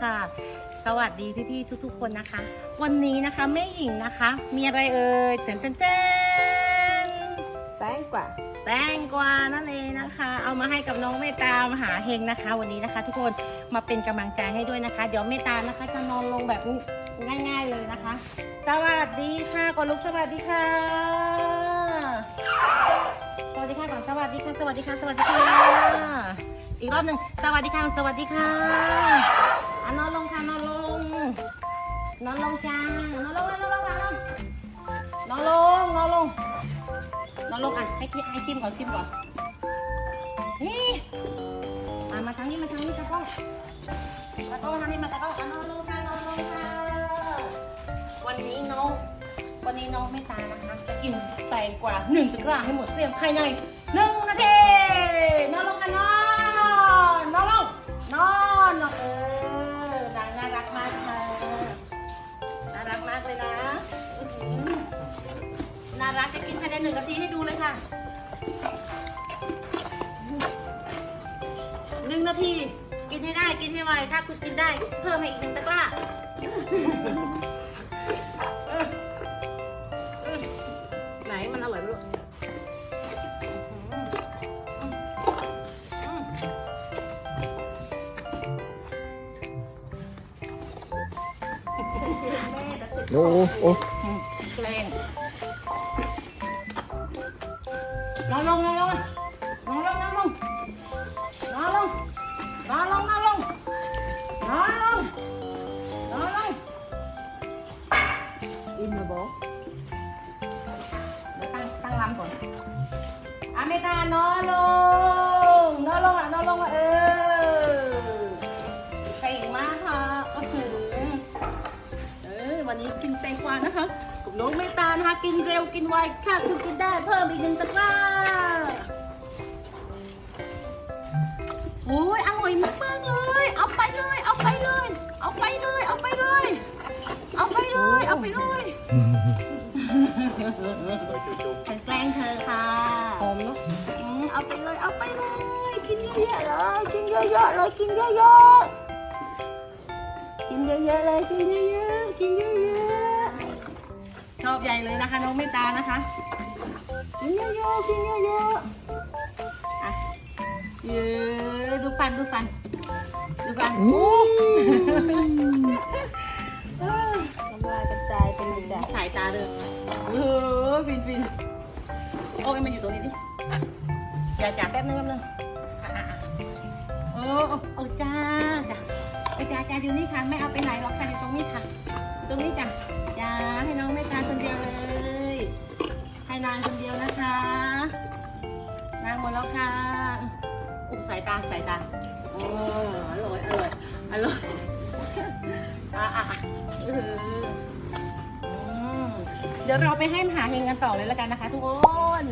ค่ะ สวัสดีพี่ๆทุก ๆ คนนะคะ วันนี้นะคะแม่หญิงนะคะ มีอะไรเอ่ยเต้นเต้นเต้นแป้งกว่าแตงกวานั่นเองนะคะ เอามาให้กับน้องเมตตามหาเฮงนะคะ วันนี้นะคะ ทุกคนมาเป็นกำลังใจให้ด้วยนะคะ เดี๋ยวเมตตานะคะจะนอนลงแบบนี้ง่าย ๆเลยนะคะ สวัสดีค่ะก่อนลุกสวัสดีค่ะ สวัสดีค่ะก่อนสวัสดีค่ะ สวัสดีค่ะ สวัสดีค่ะ อีกรอบหนึ่งสวัสดีค่ะ สวัสดีค่ะอะ นอนลงค่ะนอนลง นอนลงจ้านอนลงนอนลงนอนลงนอนลงนอนลงนอนลงอะให้พี่ให้ชิมก่อนชิมก่อนนี่มามาทางนี้มาทางนี้ตะก้องตะก้องทางนี้มาตะก้องนอนลงค่ะนอนลงค่ะวันนี้น้องวันนี้น้องไม่ตายนะคะจะกินแตงกว่าหนึ่งตะกร้าให้หมดเกลี้ยงภายในหนึ่ง น่ารักจะกินภายในหนึ่งนาทีให้ดูเลยค่ะหนึ่งนาที กินให้ได้กินให้ไวถ้าคุณกินได้ เพิ่มให้อีกหนึ่งตะกร้าเอออืมไหนมันอร่อยไหมลูกอืมอืมอืมโอ้โอ้ นอนลงนอนลงนอนลงนอนลงนอนลงนอนลงนอนลงนอนลงนอนลงอิ่มแล้วบอกเดี๋ยวตั้งตั้งลำก่อนอาเมตานอนลงนอนลงอะนอนลงอะเออเก่งมากค่ะก็คือเออวันนี้กินแตงกวานะคะกับน้องเมตานะคะกินเร็วกินไวค่ะคือกินได้เพิ่มอีกหนึ่งตะกร้า ฉันแกล้งเธอค่ะหอมเนาะอืมเอาไปเลยเอาไปเลย กินเยอะๆเลยกินเยอะๆเลยกินเยอะๆกินเยอะๆเลยกินเยอะๆกินเยอะๆชอบใหญ่เลยนะคะน้องเมตตานะคะกินเยอะๆกินเยอะๆอะเยอะดูฟันดูฟันดูฟันอืมเออน้ำลายกระจายเป็นเลยจ้ะสายตาเด้อ เออฟินฟินโอ้ยมาอยู่ตรงนี้ดิอย่าจับแป๊บนึงแป๊บนึงอะอะอะโอ้โอ้จ้าจ้ะไปจ้าจ้าอยู่นี่ค่ะไม่เอาไปไหนหรอกค่ะอยู่ตรงนี้ค่ะ ตรงนี้จ้ะจ้าให้น้องแม่ตาคนเดียวเลยให้นางคนเดียวนะคะ นางหมดแล้วค่ะอุ้สายตาสายตาโอ้อร่อยอร่อยอร่อยอะอะอะเออ เดี๋ยวเราไปให้มหาเฮงกันต่อเลยแล้วกันนะคะทุกคน